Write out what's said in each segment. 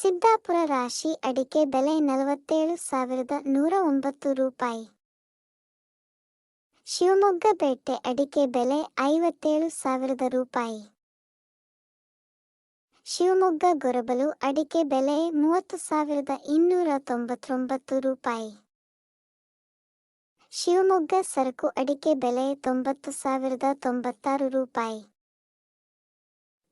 ಸಿದ್ದಾಪುರ ರಾಶಿ ಅಡಿಕೆ ಬೆಲೆ ನಲವತ್ತೇಳು ಸಾವಿರದ ನೂರ ಒಂಬತ್ತು ರೂಪಾಯಿ. ಶಿವಮೊಗ್ಗ ಬೇಟೆ ಅಡಿಕೆ ಬೆಲೆ ಐವತ್ತೇಳು ಸಾವಿರದ ರೂಪಾಯಿ. ಶಿವಮೊಗ್ಗ ಗೊರಬಲು ಅಡಿಕೆ ಬೆಲೆ ಮೂವತ್ತು ಸಾವಿರದ ಇನ್ನೂರ ತೊಂಬತ್ತೊಂಬತ್ತು ರೂಪಾಯಿ. ಶಿವಮೊಗ್ಗ ಸರಕು ಅಡಿಕೆ ಬೆಲೆ ತೊಂಬತ್ತು ಸಾವಿರದ ತೊಂಬತ್ತಾರು ರೂಪಾಯಿ.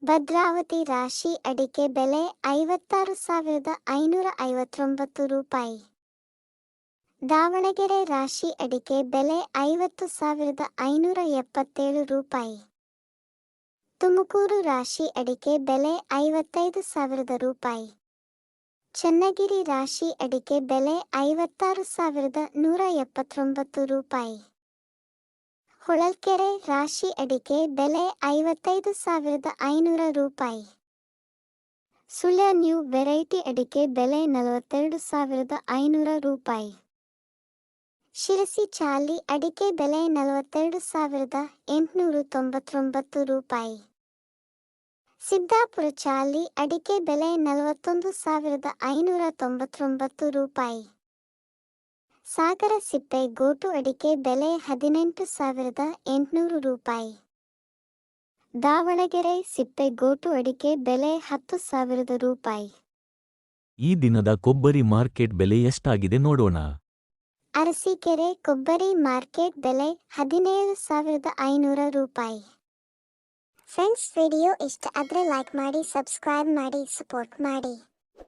ಭದ್ರಾವತಿ ರಾಶಿ ಅಡಿಕೆ ಬೆಲೆ ಐವತ್ತಾರು ಸಾವಿರದ ಐನೂರ ಐವತ್ತೊಂಬತ್ತು ರೂಪಾಯಿ. ದಾವಣಗೆರೆ ರಾಶಿ ಅಡಿಕೆ ಬೆಲೆ ಐವತ್ತು ಸಾವಿರದ ಐನೂರ ಎಪ್ಪತ್ತೇಳು ರೂಪಾಯಿ. ತುಮಕೂರು ರಾಶಿ ಅಡಿಕೆ ಬೆಲೆ ಐವತ್ತೈದು ಸಾವಿರದ ರೂಪಾಯಿ. ಚನ್ನಗಿರಿ ರಾಶಿ ಅಡಿಕೆ ಬೆಲೆ ಐವತ್ತಾರು ಸಾವಿರದ ನೂರ ಎಪ್ಪತ್ತೊಂಬತ್ತು ರೂಪಾಯಿ. ಹೊಳಲ್ಕೆರೆ ರಾಶಿ ಅಡಿಕೆ ಬೆಲೆ ಐವತ್ತೈದು ಸಾವಿರದ ಐನೂರ ರೂಪಾಯಿ. ಸುಳ್ಯ ನ್ಯೂ ವೆರೈಟಿ ಅಡಿಕೆ ಬೆಲೆ ನಲವತ್ತೆರಡು ಸಾವಿರದ ಐನೂರ ರೂಪಾಯಿ. ಶಿರಸಿ ಚಾಲಿ ಅಡಿಕೆ ಬೆಲೆ ನಲವತ್ತೆರಡು ಸಾವಿರದ ಎಂಟುನೂರು ತೊಂಬತ್ತೊಂಬತ್ತು ರೂಪಾಯಿ. ಸಿದ್ದಾಪುರ ಚಾಲಿ ಅಡಿಕೆ ಬೆಲೆ ನಲವತ್ತೊಂದು ಸಾವಿರದ ಐನೂರ ತೊಂಬತ್ತೊಂಬತ್ತು ರೂಪಾಯಿ. ಸಾಗರ ಸಿಪ್ಪೆ ಗೋಟು ಅಡಿಕೆ ಬೆಲೆ ಹದಿನೆಂಟು ಸಾವಿರದ ಎಂಟುನೂರು ರೂಪಾಯಿ. ದಾವಣಗೆರೆ ಸಿಪ್ಪೆ ಗೋಟು ಅಡಿಕೆ ಬೆಲೆ ಹತ್ತು ಸಾವಿರದ ರೂಪಾಯಿ. ಈ ದಿನದ ಕೊಬ್ಬರಿ ಮಾರ್ಕೆಟ್ ಬೆಲೆ ಎಷ್ಟಾಗಿದೆ ನೋಡೋಣ. ಅರಸೀಕೆರೆ ಕೊಬ್ಬರಿ ಮಾರ್ಕೆಟ್ ಬೆಲೆ ಹದಿನೇಳು ಸಾವಿರದ ಐನೂರ ರೂಪಾಯಿ. ಫ್ರೆಂಡ್ಸ್ ವಿಡಿಯೋ ಇಷ್ಟ ಆದರೆ ಲೈಕ್ ಮಾಡಿ ಸಬ್ಸ್ಕ್ರೈಬ್ ಮಾಡಿ ಸಪೋರ್ಟ್ ಮಾಡಿ.